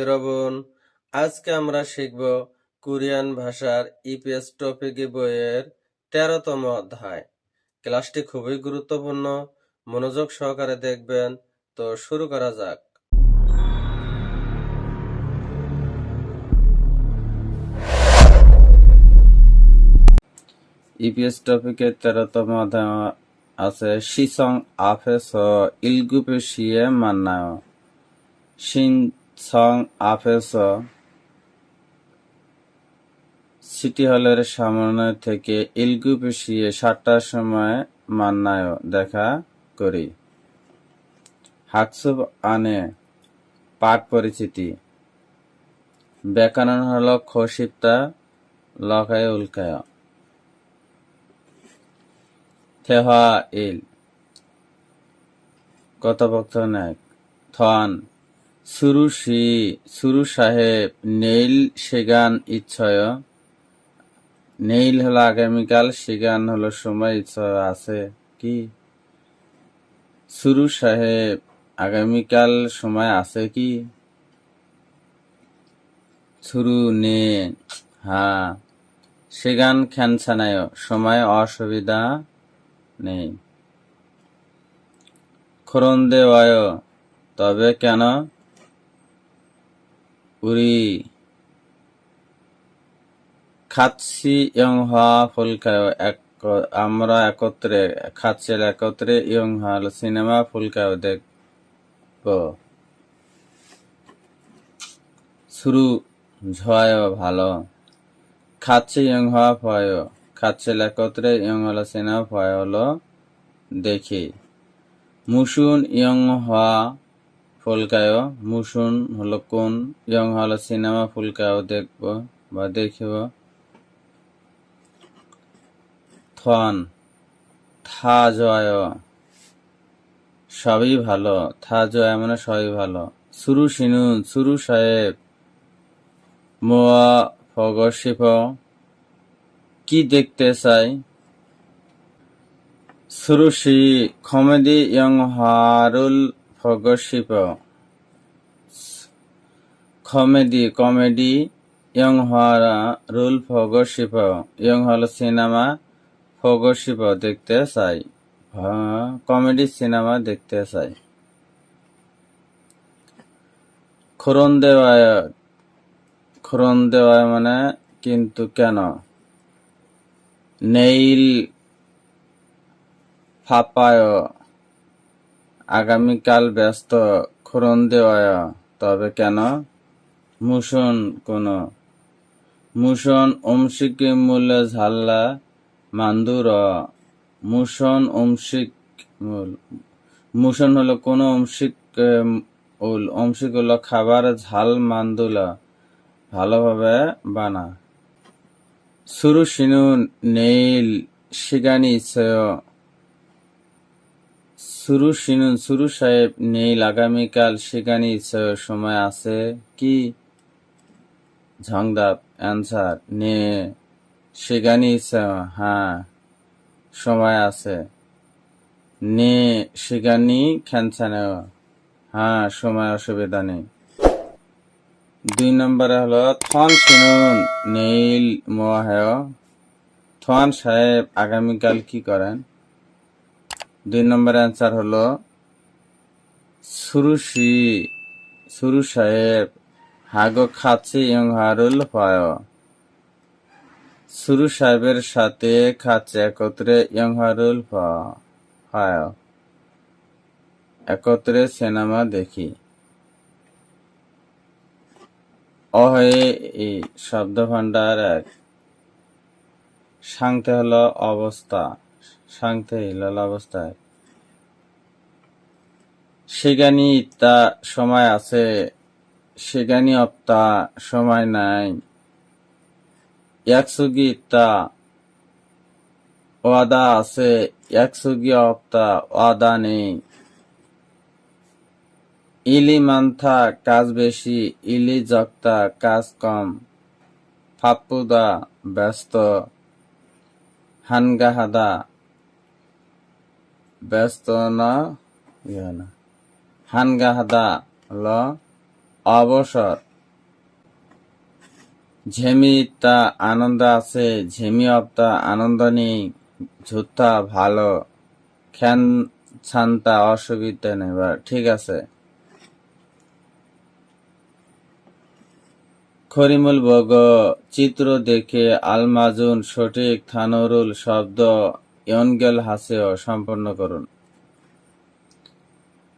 ইরবন। আজকে আমরা শিখব কোরিয়ান ভাষার ইপিএস টপিক বইয়ের তেরোতম অধ্যায়। ক্লাসটি খুবই গুরুত্বপূর্ণ, মনোযোগ সহকারে দেখবেন। তো শুরু করা যাক। ইপিএস টপিকের তেরোতম অধ্যায় আছে সিসং আফেস ইলগুপে শিয়ে মান্নায় আফেস সিটি হলের সামনে থেকে ইলগু পিছিয়ে সাতটার সময় মান্নায় দেখা করি। হাকসুব আনে পাঠ পরিচিতি। ব্যাকরণ হল খসিপ্তা লকায় উল্কায় থেহা ইল, কথোপকথন এক থন সুরু শি সুরু সাহেব নেইল সেগান ইচ্ছয়। নেইল হলো আগামীকাল, সেগান হলো সময় ইচ্ছয় আছে। কি? সুরু সাহেব আগামীকাল সময় আছে কি? সুরু নে হ্যাঁ সেগান খ্যানছানায়, সময় অসুবিধা নেই। খরন্দে ওয় তবে কেন? উরি খাচ্ছি ইয়ং হা ফুলকায় এক, আমরা একত্রে খাচ্ছিল একত্রে ইয়ং হল সিনেমা ফুলকায় দেখব। শুরু ঝয় ভালো। খাচ্ছে ইয়ং হওয়া ভয় খাচ্ছিল একত্রে ইয়ং হলো সিনেমা ভয় হলো দেখি। মুসুন ইয়ং হওয়া ফুলকায় মুসুন হলো কোন, ইয়ং হলো সিনেমা ফুলকায় দেখব বা দেখিব। থন থা জয় সবই ভালো থা জয় মানে সবই ভালো। সুরু সিনুন, সুরু সাহেব, মোয়া ফগশিফ, কি দেখতে চাই? সুরুশি কমেডি, ইয়ং হারুল ফগশিপ কমেডি কমেডি ইয়ং হারা রুল ফগশিপ ইয়ং হল সিনেমা ফগশিপ দেখতে চাই। কমেডি সিনেমা দেখতে চাই। খুরন দেওয়ায় খুরন দেওয়ায় মানে কিন্তু কেন? নেইল ফাপায় আগামীকাল ব্যস্ত খরন দেওয়ায়, তবে কেন? মুসন কোন। মুসন অমসিক মূল ঝাল্লা মান্দুর। মুসন অমসিক মূল। মুসন হলো কোন অমসিক উল। অমসিক হলো খাবার ঝাল মান্দুলা। ভালোভাবে বানা। সুরু সিনু নেইল শিগানি ইচ্ছয় সুরু সিনুন, সুরু সাহেব নেইল আগামীকাল শিগানি ইচ্ছয় সময় আছে কি? ঝংদাপ অ্যান্সার, নে শিগানি ইচ্ছয় হ্যাঁ সময় আছে। নে শিগানি খ্যানছানে হ্যাঁ সময় অসুবিধা নেই। দুই নম্বরে হলো থন শুনুন নেইল মোয়াহেয় থন সাহেব আগামীকাল কি করেন? দুই নম্বর অ্যান্সার হলো সুরুশি সুরু সাহেব, হাগো খাচ্ছে ইয়ং হারুল পায় সুরু সাহেবের সাথে খাচ্ছে একত্রে ইয়ং হারুল পায় একত্রে সিনেমা দেখি। অহয়ে এই শব্দ ভান্ডার এক। সাংতে হলো অবস্থা। অবস্থা এক সেগানি ইত্তা সময় আছে সেগানি অপ্তা সময় নাই। একসুগি ইত্তা ওয়াদা আছে, একসুগি অপ্তা ওয়াদা নেই। ইলি মান্থা কাজ বেশি, ইলি জক্তা কাজ কম। ফাপ্পুদা ব্যস্ত, হানগাহাদা ব্যস্ত না হানগাহাদা হল অবসর। ঝেমিতা আনন্দ আছে ঝেমি অপ্তা আনন্দ নেই ঝুতা ভালো। খ্যান ছান্তা অসুবিধা নেই, বা ঠিক আছে। খরিমুল বগ, চিত্র দেখে আলমাজুন, সঠিক থানরুল শব্দ ইয়নগেল হাসেও সম্পন্ন করুন।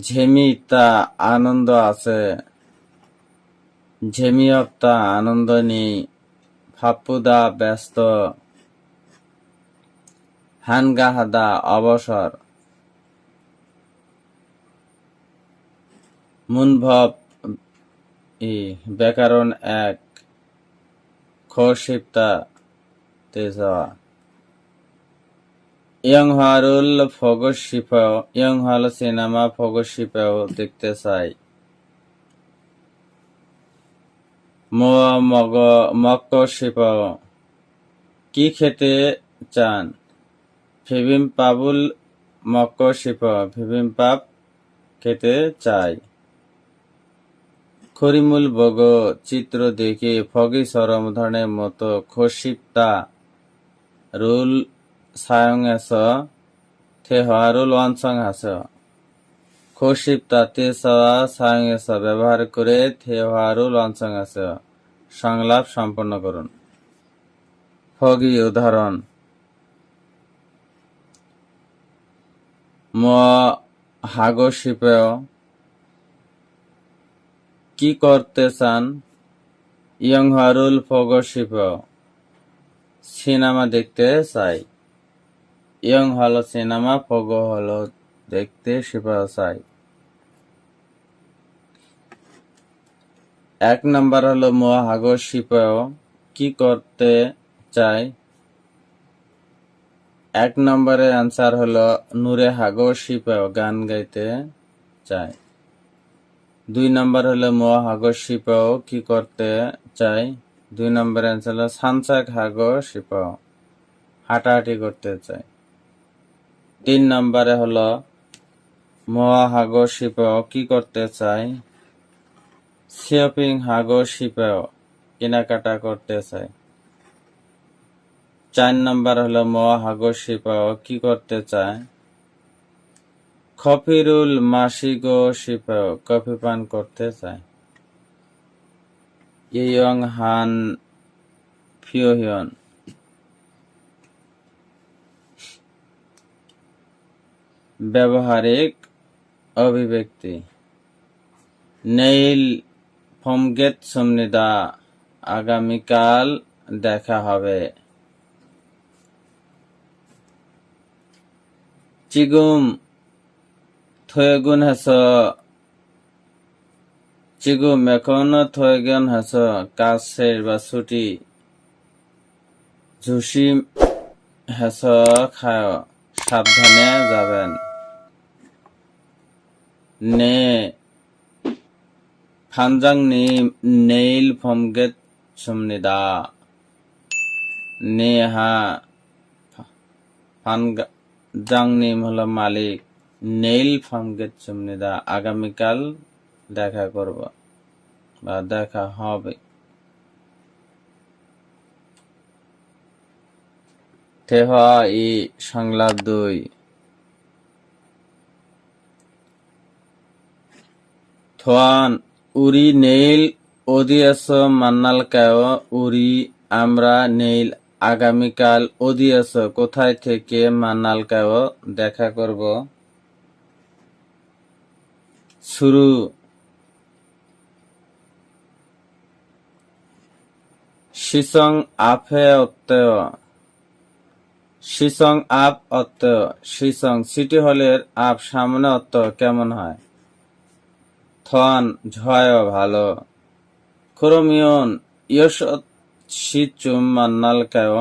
ঝেমি তা আনন্দ আছে ঝেমিয়প্তা আনন্দ নেই, ফাপ্পুদা ব্যস্ত, হানগাহাদা অবসর। মুনভব, ই, ব্যাকরণ এক খোশিপ্তা তে ইয়ং হারুল ফগশিপাও ইয়ং হল সিনেমা ফগশিপাও দেখতে চাই মগ মক্ক শিপাও কি খেতে চান ফিবিম পাবুল মক্ক শিপাও ফিবিম পাপ খেতে চাই খরিমুল বগ চিত্র দেখে ফগি সরম ধরনের মতো খসিপ্তা রুল সায়ং এস থেহারুল ওয়ানসং হাস খসিপ্তা তে ব্যবহার করে থেহারুল ওয়ানসং হাস সংলাপ সম্পন্ন করুন। ফগি উদাহরণ। ম হাগশিপেয় কি করতে চান? ইয়ং হারুল ফগশিপ সিনেমা দেখতে চাই। ইয়ং হলো সিনেমা ফগ হলো দেখতে শিপ চাই এক নম্বর হলো মহাগ শিপ কি করতে চাই এক নম্বরে আনসার হলো নূরে হাগো শিপ গান গাইতে চায়। দুই নম্বর হলো মহাগ শিপাও কি করতে চাই দুই নম্বর আনসার হলো সানসাক হাগ শিপাও হাঁটাহাঁটি করতে চাই তিন নম্বরে হলো মহাগ শিপাও কি করতে চাই শিপিং হাগ শিপাও কেনাকাটা করতে চাই চার নম্বর হলো মহাগ শিপাও কি করতে চায়? খফিরুল মাসিগো শিপেও কফি পান করতে চায়। ইয়ং হান ফিওহিয়ন ব্যবহারিক অভিব্যক্তি। নেইল ফমগেত সমনিদা আগামীকাল দেখা হবে। চিগুম থয়গুন হাস। চিগুম, এখন থয়গুন হাস, কাজ বা ছুটি। ঝুসি হেস, খায়, সাবধানে যাবেন। নে ফানজাং নি নেইল ফমগেত সমনিদা নে হা ফানজাং নিম হলো মালিক নেইল ফার্মগেট চুমনিদা আগামীকাল দেখা করব বা দেখা হবে ঠেহ ই সংলাপ দুই থোয়ান, উরি, নেইল, ওদিয়াস, মান্নাল, কায়, উরি, আমরা, নেইল, আগামীকাল, ওদিয়াস, কোথায় থেকে মান্নাল, কায়, দেখা করব? শুরু। শিসং আপে অত্যয় শিসং আপ অত্যয় শিসং সিটি হলের আপ সামনে অত্যয় কেমন হয়? থন ঝয় ভালো। ক্রমিয়ন ইয়সৎ সিচুম মান্নাল কায়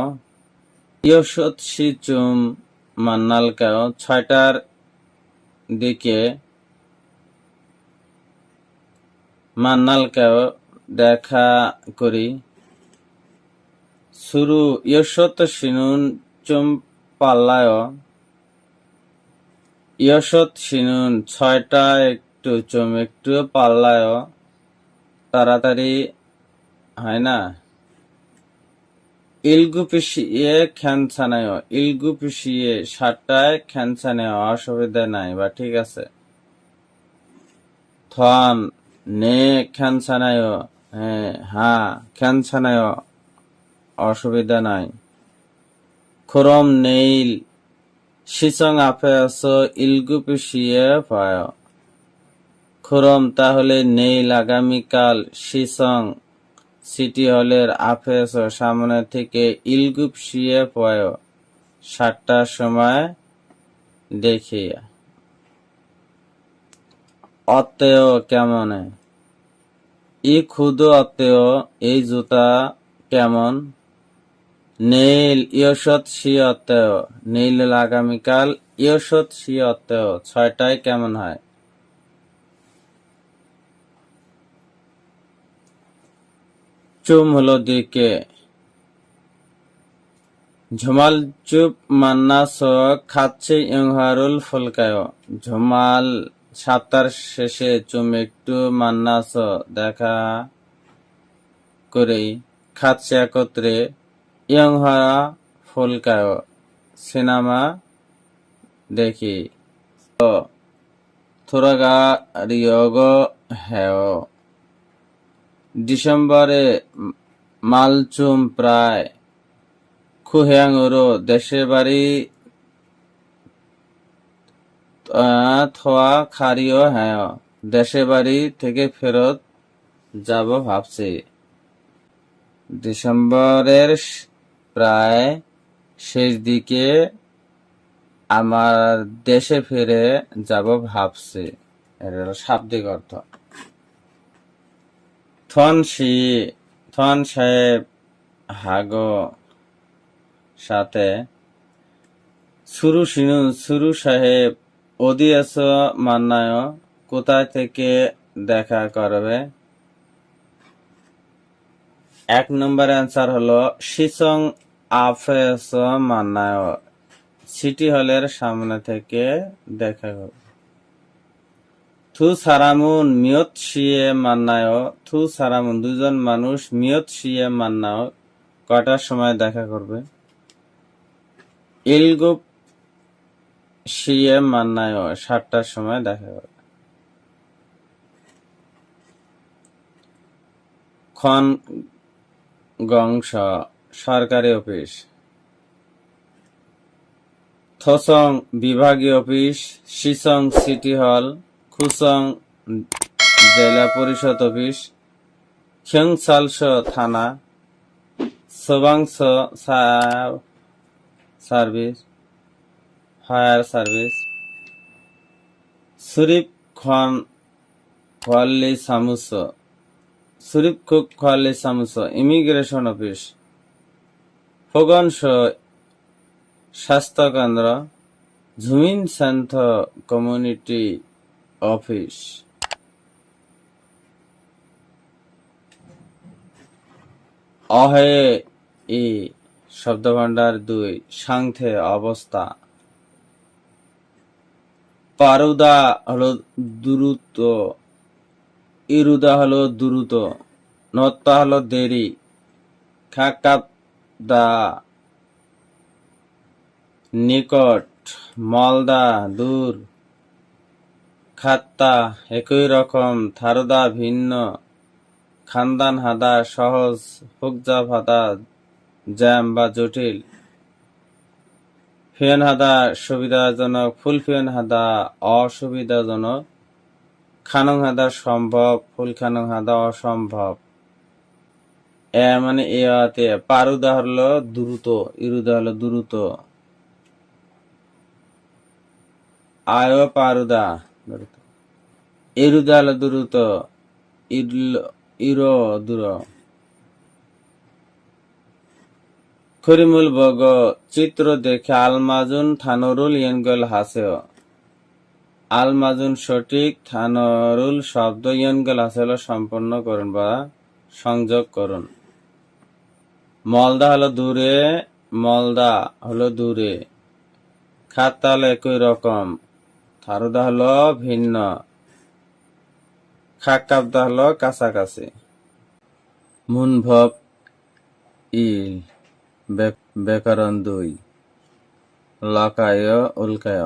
ইয়সৎ সিচুম মান্নাল কায় ছয়টার দিকে মান্নালকেও দেখা করি। শুরু ইয়সত সিনুন চুম পাল্লায় ইয়সত সিনুন ছয়টা একটু চুম, একটু পাল্লায় তাড়াতাড়ি, হয় না? ইলগু পিছিয়ে খ্যানছানায় ইলগু পিছিয়ে সাতটায় খ্যানছানায় অসুবিধা নাই, বা ঠিক আছে। থন, নে খ্যানছানায় হ্যাঁ হ্যাঁ খ্যানছানায় অসুবিধা নাই। খরম, নেইল সিসং আপে আস ইলগু পিছিয়ে পায় খরম তাহলে নেইল আগামীকাল সিসং সিটি হলের আফেস ও সামনে থেকে ইলগুপ শিয়ে পয় সাতটার সময় দেখি অত্তেয় কেমন? ই ক্ষুদ অত্তেয়, এই জুতা কেমন? নীল ইয়সত সি অত্তেয়। নীল আগামীকাল ইয়সত সি অত্তেয়, ছয়টায় কেমন হয়? চুম হলো দিকে। ঝুমাল চুপ মান্না স খাচ্ছে ইংহারুল ফুলকায় ঝুমাল সাপ্তার শেষে চুম একটু মান্না দেখা করেই খাচ্ছে একত্রে ইয়ংহারা ফুলকায় সিনেমা দেখি। থোরাগা রিয়গ হ্যাও ডিসেম্বরে মালচুম প্রায় খুহেয়াঙুরো দেশে বাড়ি থোয়া খারিও হ্যাঁ দেশে বাড়ি থেকে ফেরত যাব ভাবছি। ডিসেম্বরের প্রায় শেষ দিকে আমার দেশে ফিরে যাব ভাবছি। এটা শাব্দিক অর্থ। থন সি থন সাহেব হাগো সাথে সুরু সিনু সুরু সাহেব ওদিয়াস মান্নায় কোথায় থেকে দেখা করবে? এক নম্বর অ্যান্সার হলো শিসং আফেস মান্নায় সিটি হলের সামনে থেকে দেখা করবে। থু সারামুন মিয়ত শিয়ে মান্নায়, থু সারামুন দুজন মানুষ মিয়ত শিয়ে মান্নায়। কটার সময় দেখা করবে? ইলগুপ শিয়ে মান্নায়, সাতটার সময় দেখা করবে। খন গংশ, সরকারি অফিস। থসং বিভাগীয় অফিস শিসং সিটি হল। খুসং জেলা পরিষদ অফিস খিংসালস থানা সবাংশ সার্ভিস, ফায়ার সার্ভিস সুরিপ খন খোয়াল্লি সামুস সুরিপ খুক খোয়াল্লি সামুস, ইমিগ্রেশন অফিস, ফগনস স্বাস্থ্য কেন্দ্র ঝুমিন সেন্থ কমিউনিটি অফিস অহে ই শব্দভাণ্ডার দুই, সাংথে অবস্থা। পারুদা হলো দ্রুত, ইরুদা হলো দ্রুত, নত্তা হলো দেরি খাকাপদা নিকট, মলদা দূর। খাত্তা একই রকম, থারদা ভিন্ন। খানদান হাদা সহজ হুকজা হাদা জ্যাম বা জটিল। ফিয়ন হাদা সুবিধাজনক, ফুল ফিয়ন হাদা অসুবিধাজনক। খানং হাদা সম্ভব, ফুল খানং হাদা অসম্ভব। এ মানে এ আতে পারুদা হলো দ্রুত, ইরুদা হলো দ্রুত। আয় পারুদা। হলো দ্রুত, ইরল- ইরো দূর। খরিমুল বগ, চিত্র দেখে আলমাজুন থানরুল ইয়নগল হাসেও আলমাজুন সঠিক থানরুল শব্দ ইয়নগল হাসেল সম্পন্ন করুন বা সংযোগ করুন। মলদা হলো দূরে, মলদা হলো দূরে। খাতাল একই রকম। থারুদা হলো ভিন্ন। খাক কাবদা হলো কাছাকাছি। মুনভব ইল ব্যাকরণ দুই। লকায় উল্কায়।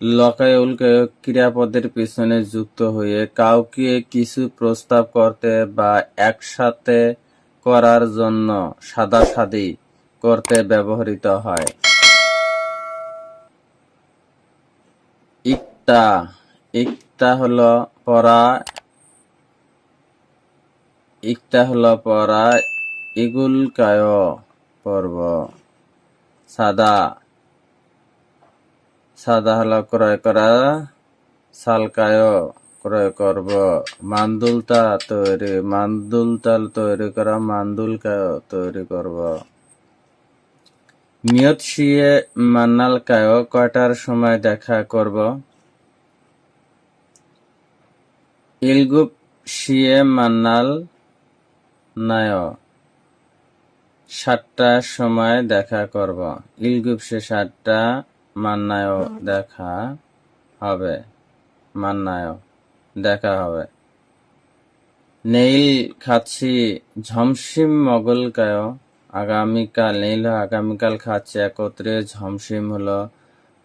লকায় উল্কায় ক্রিয়াপদের পিছনে যুক্ত হয়ে কাউকে কিছু প্রস্তাব করতে বা একসাথে করার জন্য সাদাসাদি করতে ব্যবহৃত হয়। ইকতা ইকতা হলো পড়া ইকতা হলো পড়া ইগুল কায় পর্ব। সাদা সাদা হলো ক্রয় করা সালকায় ক্রয় করব। মান্দুলতা তৈরি, মান্দুলতাল তৈরি করা মান্দুলকায় তৈরি করব। নিয়ত শিয়ে মান্নাল কায় কয়টার সময় দেখা করব? ইলগুপ শিয়ে মান্নাল নায়। সাতটার সময় দেখা করব। ইলগুপ সে সাতটা মান্নায় দেখা হবে। মান্নায় দেখা হবে। নেইল খাচ্ছি ঝমসিম মগল মগলকায় আগামীকাল, নেইল আগামীকাল খাচ্ছি। একত্রে ঝমসিম হলো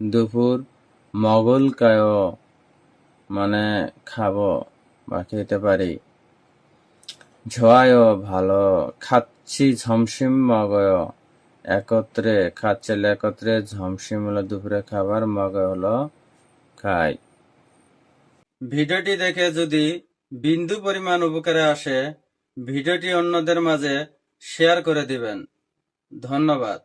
দুপুর। মগল মগলকায় মানে খাব। বা খেতে পারি। ঝোয়ায়, ভালো। খাচ্ছি ঝমসিম মগয়। একত্রে, খাচ্ছিল একত্রে ঝমসিম হলো দুপুরে খাবার, মগয় হলো খাই। ভিডিওটি দেখে যদি বিন্দু পরিমাণ উপকারে আসে, ভিডিওটি অন্যদের মাঝে শেয়ার করে দিবেন। ধন্যবাদ।